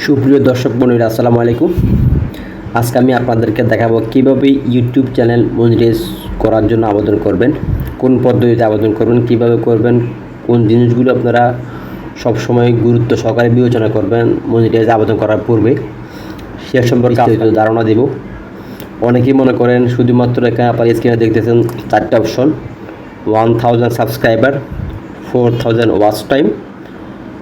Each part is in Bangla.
সুপ্রিয় দর্শক বন্ধুরা আসসালামু আলাইকুম। আজকে আমি আপনাদেরকে দেখাবো কীভাবে ইউটিউব চ্যানেল মনিটাইজ করার জন্য আবেদন করবেন কোন পদ্ধতিতে আবেদন করবেন কীভাবে করবেন কোন জিনিসগুলো আপনারা সবসময় গুরুত্ব সহকারে বিবেচনা করবেন মনিটাইজ আবেদন করার পূর্বে সে সম্পর্কে বিস্তারিত ধারণা দেব। অনেকেই মনে করেন শুধুমাত্র এখানে আপনার স্ক্রিনে দেখতেছেন চারটে option one thousand subscriber four thousand watch time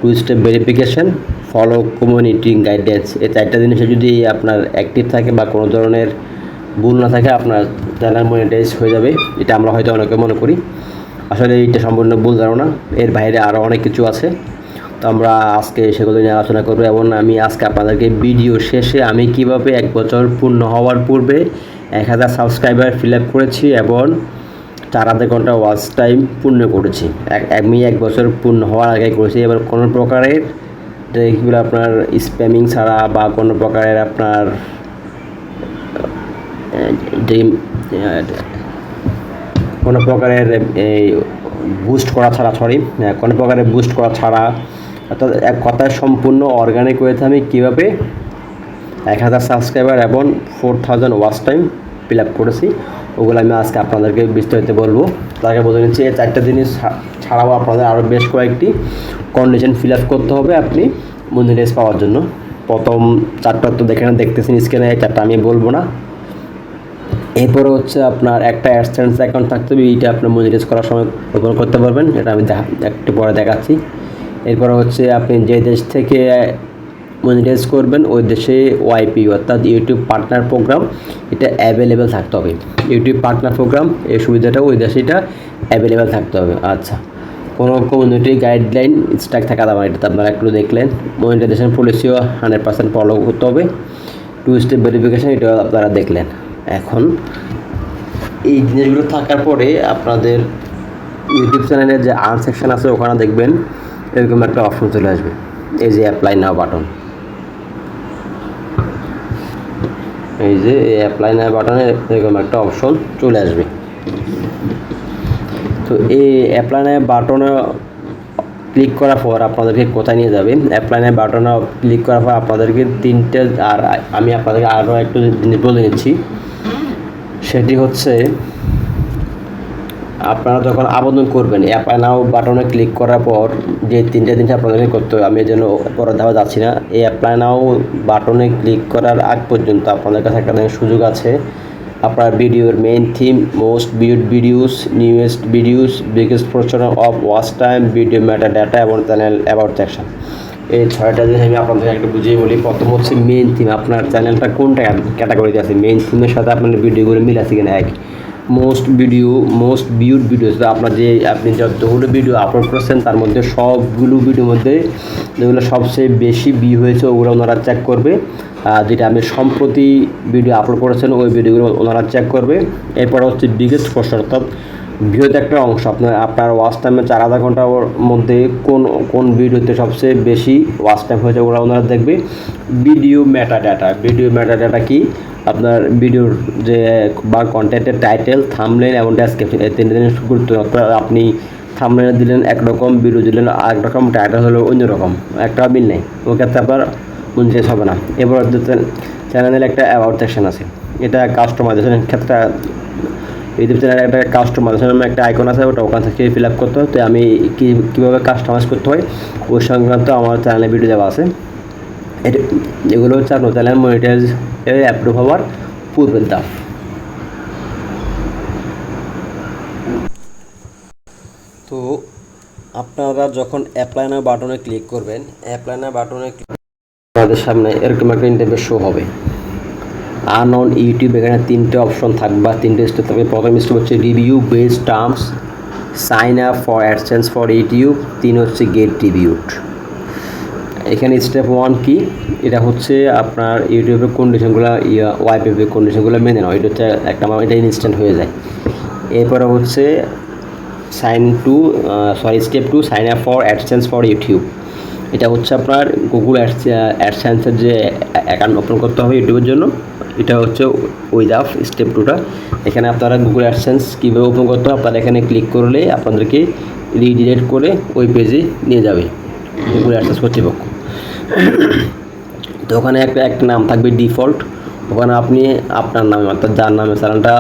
two step verification follow community guidance এই চারটা জিনিসে যদি আপনার অ্যাক্টিভ থাকে বা কোনো ধরনের ভুল না থাকে, আপনার চ্যানেল মনিটাইজ হয়ে যাবে। এটা আমরা হয়তো অনেকে মনে করি। আসলে এটা সম্পূর্ণ ভুল ধারণা। এর বাইরে আরও অনেক কিছু আছে। তো আমরা আজকে সেগুলো নিয়ে আলোচনা করব এবং আমি আজকে আপনাদেরকে ভিডিও শেষে আমি কীভাবে এক বছর পূর্ণ হওয়ার পূর্বে এক হাজার সাবস্ক্রাইবার ফিল আপ করেছি এবং চার আধা ঘণ্টা ওয়াচ টাইম পূর্ণ করেছি। আমি এক বছর পূর্ণ হওয়ার আগে করেছি। এবার কোনো প্রকারের কীগুলো আপনার স্প্যামিং ছাড়া বা কোনো প্রকারের আপনার আহ, কোনো প্রকারের এই বুস্ট করা ছাড়া সরি কোনো প্রকারের বুস্ট করা ছাড়া অর্থাৎ এক কথায় সম্পূর্ণ অর্গানিক ওয়েতে আমি কীভাবে? এক হাজার সাবস্ক্রাইবার এবং four thousand watch time fill up করেছি। ওগুলো আমি আজকে আপনাদেরকে বিস্তারিত বলব। তাকে বলে নিচ্ছি, এই চারটা জিনিস ছাড়াও আপনাদের আরও বেশ কয়েকটি কন্ডিশন ফিল আপ করতে হবে আপনি মনিটাইজ পাওয়ার জন্য। প্রথম চারটা তো দেখে না দেখতেছেন স্ক্রিনে চারটা আমি বলব না। এরপরে হচ্ছে আপনার একটা অ্যাডসেন্স অ্যাকাউন্ট থাকতে হবে, এইটা আপনার মনিটাইজ করার সময় ওপেন করতে পারবেন, এটা আমি একটু পরে দেখাচ্ছি। এরপরে হচ্ছে আপনি যে দেশ থেকে মনিটাইজ করবেন, ওই দেশে ওয়াইপি অর্থাৎ ইউটিউব পার্টনার প্রোগ্রাম এটা অ্যাভেলেবেল থাকতে হবে। ইউটিউব পার্টনার প্রোগ্রাম এই সুবিধাটা ওই দেশে এটা অ্যাভেলেবেল থাকতে হবে। আচ্ছা কোনো কমিউনিটি গাইডলাইন স্ট্রাক থাকা দাম এটা আপনারা একটু দেখলেন। মনিটাইজেশন পলিসিও হান্ড্রেড পার্সেন্ট ফলো করতে হবে। টু স্টেপ ভেরিফিকেশান এটা আপনারা দেখলেন। এখন, এই জিনিসগুলো থাকার পরে আপনাদের ইউটিউব চ্যানেলের যে আর্ন সেকশন আছে, ওখানে দেখবেন, এরকম একটা অপশন চলে আসবে। এই যে অ্যাপ্লাই নাও বাটন এই যে এই অ্যাপ্লাই না বাটনে এরকম একটা অপশন চলে আসবে। তো এই অ্যাপ্লাই না বাটনে ক্লিক করার পর আপনাদেরকে কোথায় নিয়ে যাবে? অ্যাপ্লাই না বাটনে ক্লিক করার পর আপনাদেরকে তিনটে আর আমি আপনাদেরকে আরও একটু জিনিস বলে নিচ্ছি। সেটি হচ্ছে আপনারা যখন আবেদন করবেন অ্যাপ্লাই নাও বাটনে ক্লিক করার পর যে তিনটে জিনিস আপনাদেরকে করতে হবে, আমি এই জন্য পরে দেওয়া যাচ্ছি না। এই অ্যাপ্লাই নাও বাটনে ক্লিক করার আগ পর্যন্ত আপনাদের কাছে একটা সুযোগ আছে। আপনার ভিডিওর main theme most viewed videos newest videos biggest portion of watch time video metadata এবং চ্যানেল অ্যাবাউট সেকশন এই ছয়টা জিনিস আমি আপনাদেরকে একটা বুঝিয়ে বলি। প্রথম হচ্ছে মেইন থিম আপনার চ্যানেলটা কোনটা ক্যাটাগরিতে আছে? মেইন থিমের সাথে আপনার ভিডিওগুলো মিল আছে কিনা? এক। Most video most viewed video আপনার যে আপনি যতগুলো ভিডিও আপলোড করেছেন, তার মধ্যে সবগুলো ভিডিওর মধ্যে যেগুলো সবচেয়ে বেশি ভিউ হয়েছে, ওগুলো ওনারা চেক করবে। যেটা আমি সম্প্রতি ভিডিও আপলোড করেছেন, ওই ভিডিওগুলো ওনারা চেক করবে। এরপর হচ্ছে বিগেস্ট পোস্ট অর্থাৎ বৃহৎ একটা অংশ। আপনার আপনার ওয়াচ টাইমে চার আধা ঘণ্টার মধ্যে কোন কোন ভিডিওতে সবচেয়ে বেশি ওয়াচ টাইম হয়েছে ওরা ওনারা দেখবে? Video meta data video meta data কি? আপনার ভিডিওর যে, বা কন্টেন্টের টাইটেল থামলেন এবং ডেসক্রিপশন এই তিনটে জিনিস গুরুত্ব। আপনি থামলেনে দিলেন একরকম ভিডিও দিলেন একরকম টাইটেল হলো অন্যরকম। একটা মিল নেই। ওই ক্ষেত্রে আপনার মনিটাইজ হবে না। এবার চ্যানেলের একটা অ্যাওয়ার্ড সেকশন আছে। এটা কাস্টমাইজেশনের ক্ষেত্রে ইউটিউব চ্যানেলে একটা কাস্টমাইজেশন নামে একটা আইকন আছে ওটা ওখান থেকে ফিল আপ করতে হয়। তো আমি কীভাবে কাস্টমাইজ করতে হয় ওই সংক্রান্ত আমার চ্যানেলে ভিডিও দেওয়া আছে। এটা এগুলো হচ্ছে আপনার চ্যানেল মনিটাইজ অ্যাপ্রুভ হওয়ার পূর্বের দাম তো আপনারা যখন অ্যাপ্লাই না বাটনে ক্লিক করবেন অ্যাপ্লাই না বাটনে আপনাদের সামনে এরকম একটা ইন্টারভিউ শো হবে। আর নন ইউটিউব এখানে তিনটে অপশন থাকবে তিনটে স্টেপ থাকবে। প্রথম স্টেপ হচ্ছে review base terms sign up for AdSense for YouTube তিন হচ্ছে গেট রিভিউড এখানে স্টেপ ওয়ান কি? এটা হচ্ছে আপনার ইউটিউবের কন্ডিশনগুলো ওয়াইপের কন্ডিশনগুলো মেনে নাও। এটা হচ্ছে একটা আমার এটা ইনস্ট্যান্ট হয়ে যায়। এরপরে হচ্ছে sign two sorry step two sign up for AdSense for YouTube এটা হচ্ছে আপনার গুগল অ্যাডসেন্সের যে অ্যাকাউন্ট ওপেন করতে হবে ইউটিউবের জন্য। এটা হচ্ছে উইথ আপ স্টেপ টুটা এখানে আপনারা গুগল অ্যাডসেন্স কীভাবে ওপেন করতে হবে আপনারা এখানে ক্লিক করলে আপনাদেরকে রিডিরেক্ট করে ওই পেজে নিয়ে যাবে গুগল অ্যাডসেন্স কর্তৃপক্ষ। তো ওখানে একটা একটা নাম থাকবে ডিফল্ট ওখানে আপনি আপনার নামে, অর্থাৎ যার নামে চ্যানেলটা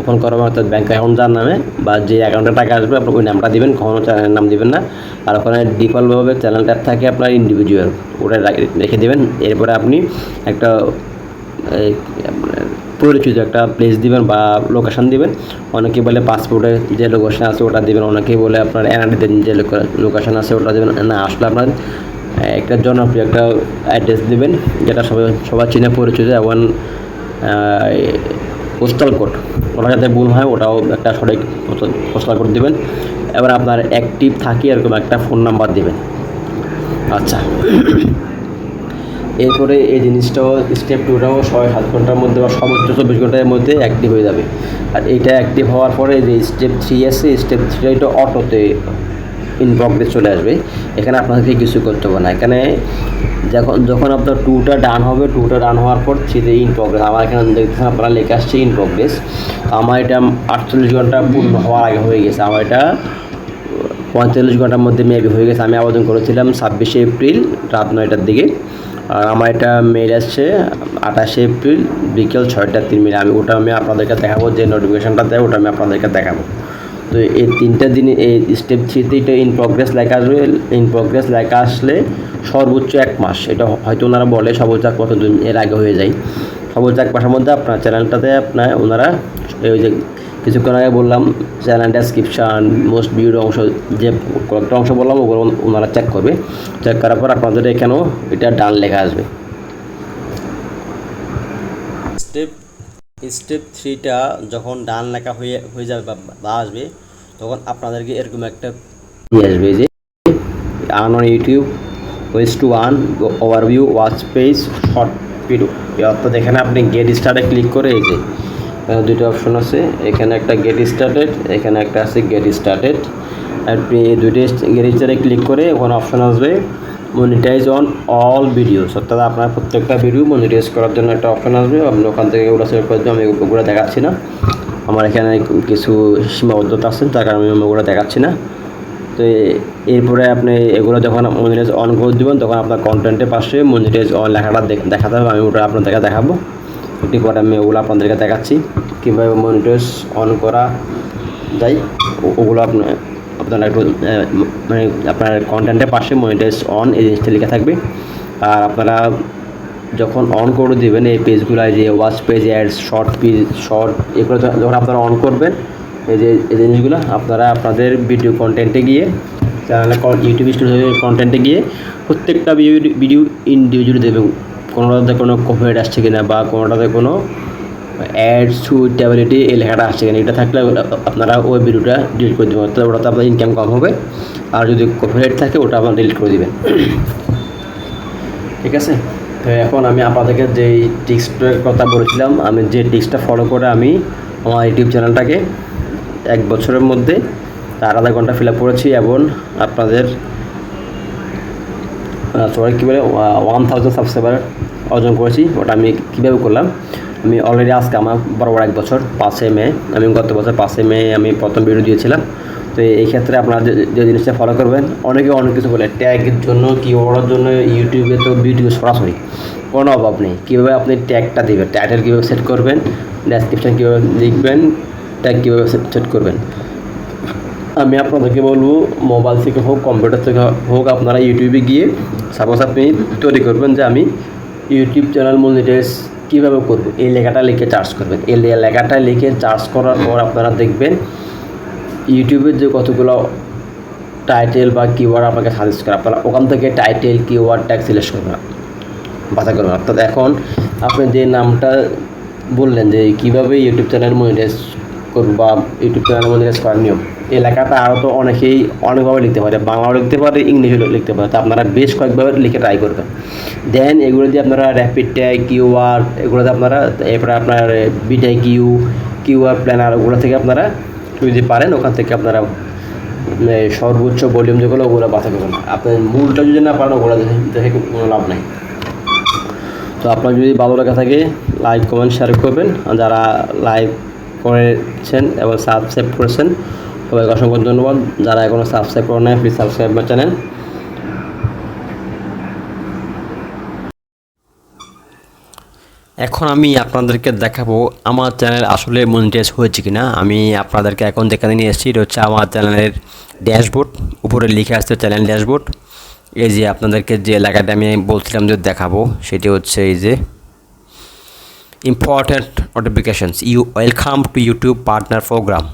ওপেন করবেন অর্থাৎ ব্যাঙ্ক অ্যাকাউন্ট যার নামে, বা যে অ্যাকাউন্টে টাকা আসবে আপনি ওই নামটা দিবেন, কখনো চ্যানেলের নাম দেবেন না। আর ওখানে ডিফল্টভাবে চ্যানেলটা থাকে আপনার ইন্ডিভিজুয়াল ওটা রেখে দেবেন। এরপরে আপনি একটা পরিচিত একটা প্লেস দিবেন বা লোকেশন দিবেন। অনেকে বলে পাসপোর্টে যে লোকেশান আছে ওটা দিবেন অনেকেই বলে আপনার এনআরডিতে যে লোকেশান আছে ওটা দেবেন। না, আসলে আপনার একটা জনপ্রিয় একটা অ্যাড্রেস দেবেন, যেটা সবাই, সবার চিনে পরিচিত এবং পোস্টাল কোড ওটা যাতে ভুল হয়, ওটাও একটা সঠিক পোস্টাল কোড দেবেন। এবার আপনার অ্যাক্টিভ থাকি এরকম একটা ফোন নাম্বার দেবেন। আচ্ছা। এরপরে এই জিনিসটাও স্টেপ টুটাও ছয় সাত ঘণ্টার মধ্যে বা সর্বোচ্চ চব্বিশ ঘণ্টার মধ্যে অ্যাক্টিভ হয়ে যাবে। আর এইটা অ্যাক্টিভ হওয়ার পরে যে স্টেপ থ্রি আছে স্টেপ থ্রিটা এটা অটোতে ইন প্রগ্রেস চলে আসবে। এখানে আপনাদেরকে কিছু করতে হবে না। এখানে যখন যখন আপনার টুটা ডান হবে টুটা ডান হওয়ার পর থ্রিতে ইন প্রগ্রেস আমার এখানে দেখতেছেন আপনারা লেখা আসছে ইন প্রগ্রেস আমার এটা আটচল্লিশ ঘণ্টা পূর্ণ হওয়ার আগে হয়ে গেছে। আমার এটা পঁয়তাল্লিশ ঘণ্টার মধ্যে মেবি হয়ে গেছে। আমি আবেদন করেছিলাম ছাব্বিশে এপ্রিল রাত নয়টার দিকে। আর আমার এটা মেল আসছে, আঠাশে এপ্রিল বিকেল ছয়টা তিন মিনিট। আমি ওটা আমি আপনাদেরকে দেখাবো, যে নোটিফিকেশানটা দেয়, ওটা আমি আপনাদেরকে দেখাবো। তো এই তিনটা দিন, এই স্টেপ থ্রিতে এটা ইন প্রগ্রেস লেখা আসবে। ইন প্রগ্রেস লেখা আসলে সর্বোচ্চ এক মাস। এটা হয়তো ওনারা বলে সর্বোচ্চ এক দুই- এর আগে হয়ে যায়। সর্বোচ্চ এক মাসের মধ্যে আপনার চ্যানেলটাতে আপনার ওনারা ওই যে কিছুক্ষণ আগে বললাম চ্যানেল ডেসক্রিপশান মোস্ট ভিউড অংশ যে কয়েকটা অংশ বললাম ওগুলো ওনারা চেক করবে। চেক করার পর আপনাদের এখানেও এটা ডান লেখা আসবে। স্টেপ স্টেপ থ্রিটা যখন ডান লেখা হয়ে হয়ে যাবে বা আসবে তখন আপনাদেরকে এরকম একটা নিয়ে আসবে যে earn on YouTube ways to earn overview watch page short video অর্থাৎ এখানে আপনি গেট স্টার্টে ক্লিক করে এই যে দুটো অপশন আছে। এখানে একটা গেট স্টার্টেড এখানে একটা আছে গেট স্টার্টেড আপনি এই দুটো গেট স্টার্টে ক্লিক করে ওখানে অপশন আসবে মনিটাইজ অন অল ভিডিওস অর্থাৎ আপনার প্রত্যেকটা ভিডিও মনিটাইজ করার জন্য একটা অপশন আসবে। আপনি ওখান থেকে ওগুলো সিলেক্ট করে আমি ওগুলো দেখাচ্ছি না। আমার এখানে কিছু সীমাবদ্ধতা আছে, তার কারণে আমি ওগুলো দেখাচ্ছি না। তো এরপরে আপনি এগুলো যখন মনিটাইজ অন করে দেবেন, তখন আপনার কন্টেন্টের পাশে মনিটাইজ অন লেখাটা দেখ- দেখাতে হবে। আমি ওটা আপনাদেরকে দেখাবো। একটি পরে আমি ওগুলো আপনাদেরকে দেখাচ্ছি। কীভাবে মনিটাইজ অন করা যায় ওগুলো আপনার আপনারা একটু মানে আপনার কন্টেন্টের পাশে মনিটাইজ অন এই জিনিসটা লেখা থাকবে। আর আপনারা যখন অন করে দেবেন, এই পেজগুলো যে watch page ads short page short এগুলো যখন আপনারা অন করবেন, এই যে, এই জিনিসগুলো, আপনারা আপনাদের ভিডিও কন্টেন্টে গিয়ে চ্যানেলে ইউটিউব স্টুডিও কন্টেন্টে গিয়ে, প্রত্যেকটা ভিডিও ইন্ডিভিজুয়ালি দেবেন। কোনোটাতে কোনো কপিরাইট আসছে কিনা বা কোনোটাতে কোনো অ্যাড সুইটেবিলিটি এই লেখাটা আসছে কিনা, এটা থাকলে আপনারা ওই ভিডিওটা ডিলিট করে দেবেন। অর্থাৎ ওটাতে আপনার ইনকাম কম হবে, আর যদি কপিরাইট থাকে, ওটা আপনার ডিলিট করে দেবেন। ঠিক আছে? তো এখন আমি আপনাদেরকে যেই টিক্সটার কথা বলেছিলাম, আমি যে টিক্সটা ফলো করে আমি আমার ইউটিউব চ্যানেলটাকে এক বছরের মধ্যে আধা ঘণ্টা ফিল আপ করেছি এবং আপনাদের সবাই কী বলে ওয়ান থাউজেন্ড সাবস্ক্রাইবার অর্জন করেছি ওটা আমি কীভাবে করলাম, আমি অলরেডি আজকে আমার বরাবর এক বছর পাঁচে মে, আমি গত বছর পাঁচে মে আমি প্রথম ভিডিও দিয়েছিলাম। তো এই ক্ষেত্রে আপনারা যে জিনিসটা ফলো করবেন, অনেকে অনেক কিছু বলে ট্যাগের জন্য কিওয়ার্ডের জন্য ইউটিউবে তো ভিডিও সরাসরি, কোনো অভাব নেই। কীভাবে আপনি ট্যাগটা দেবেন টাইটেল কীভাবে সেট করবেন ডেসক্রিপশান কীভাবে লিখবেন ট্যাগ কীভাবে সেট করবেন। আমি আপনাদেরকে বলব মোবাইল থেকে হোক কম্পিউটার থেকে হোক, আপনারা ইউটিউবে গিয়ে সাপোজ আপনি তৈরি করবেন যে আমি ইউটিউব চ্যানেল মনিটাইজ কীভাবে করব। এই লেখাটা লিখে চার্জ করবেন। এই লেখাটা লিখে চার্জ করার পর আপনারা দেখবেন ইউটিউবের যে কতগুলো টাইটেল বা কিওয়ার্ড আপনাকে সাজেস্ট করে, আপনারা ওখান থেকে টাইটেল কিওয়ার্ড ট্যাগ সিলেক্ট করবেন বাছা করবেন। অর্থাৎ এখন আপনি যে নামটা বললেন যে কীভাবে ইউটিউব চ্যানেল মনিটাইজ করব বা ইউটিউব চ্যানেল মনিটাইজ করার নিয়ম এই লেখাটা আরও তো অনেকেই অনেকভাবে লিখতে পারে, বাংলাও লিখতে পারে, ইংলিশও লিখতে পারে। তো আপনারা বেশ কয়েকভাবে লিখে ট্রাই করবেন। দেন এগুলো দিয়ে আপনারা র্যাপিড ট্যাগ কিউআর এগুলোতে আপনারা, এরপরে আপনার বিটাই কিউ কিউআর প্ল্যানার ওগুলো থেকে আপনারা যদি পারেন, ওখান থেকে আপনারা সর্বোচ্চ ভলিউম যেগুলো, ওগুলো বাছা করবেন। আপনার মূলটা যদি না পারেন, ওগুলো দেখে কোনো লাভ নাই। তো আপনার যদি ভালো লাগা থাকে লাইক কমেন্ট শেয়ার করবেন। যারা লাইক করেছেন এবং সাবস্ক্রাইব করেছেন সবাইকে অসংখ্য ধন্যবাদ। যারা এখনও সাবস্ক্রাইব করেন নাই প্লিজ সাবস্ক্রাইব মাই চ্যানেল এখন আমি আপনাদেরকে দেখাবো, আমার চ্যানেল আসলে মনিটাইজ হয়েছে কিনা। আমি আপনাদেরকে এখন দেখাতে নিয়ে এসেছি হচ্ছে আমার চ্যানেলের ড্যাশবোর্ড উপরে লিখে আসছে চ্যানেল ড্যাশবোর্ড এই যে আপনাদেরকে যে এলাকাটা আমি বলছিলাম যে দেখাবো, সেটি হচ্ছে এই যে important notifications you welcome to YouTube partner program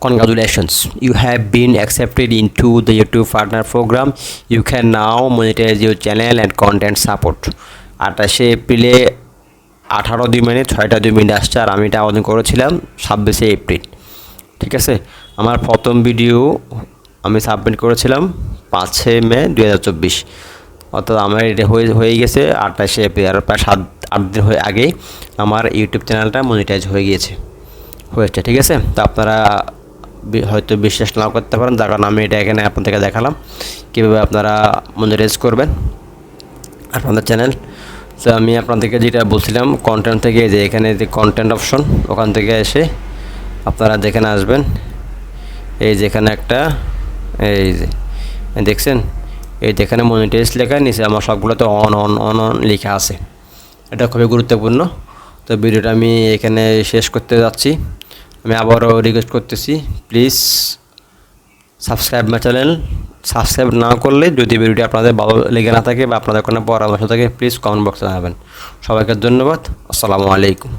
congratulations. You have been accepted into the youtube partner program. You can now monetize your channel and content support. আঠাশে এপ্রিলে আঠারো দুই মিনিট ছয়টা দুই মিনিট আসছে আর আমি এটা আবেদন করেছিলাম ছাব্বিশে এপ্রিল। ঠিক আছে? আমার প্রথম ভিডিও আমি সাবমিট করেছিলাম পাঁচে মে দু হাজার চব্বিশ। অর্থাৎ আমার এটা হয়ে হয়ে গেছে আঠাশে এপ্রিল আর প্রায় সাত, আট দিন হয়ে, আগেই আমার ইউটিউব চ্যানেলটা মনিটাইজ হয়ে গিয়েছে। হয়েছে, ঠিক আছে? তো আপনারা হয়তো বিশ্বাস নাও করতে পারেন। যার কারণে আমি এটা এখানে আপনাদেরকে দেখালাম। কীভাবে আপনারা মনিটাইজ করবেন আপনাদের চ্যানেল তো আমি আপনাদেরকে যেটা বলছিলাম কন্টেন্ট থেকে যে এখানে যে কন্টেন্ট অপশন ওখান থেকে এসে আপনারা যেখানে আসবেন, এই যেখানে একটা, এই যে, দেখছেন? এই যেখানে মনিটাইজ লেখা, নিচে আমার সবগুলোতে অন অন অন অন লেখা আছে। এটা খুবই গুরুত্বপূর্ণ। তো ভিডিওটা আমি এখানে শেষ করতে যাচ্ছি। আমি আবারও রিকোয়েস্ট করতেছি please subscribe my channel subscribe না করলে যদি ভিডিওটি আপনাদের ভালো লেগে না থাকে বা আপনাদের কোনো পরামর্শ থাকে প্লিজ কমেন্ট বক্সে জানাবেন। সবাইকে ধন্যবাদ। আসসালামু আলাইকুম।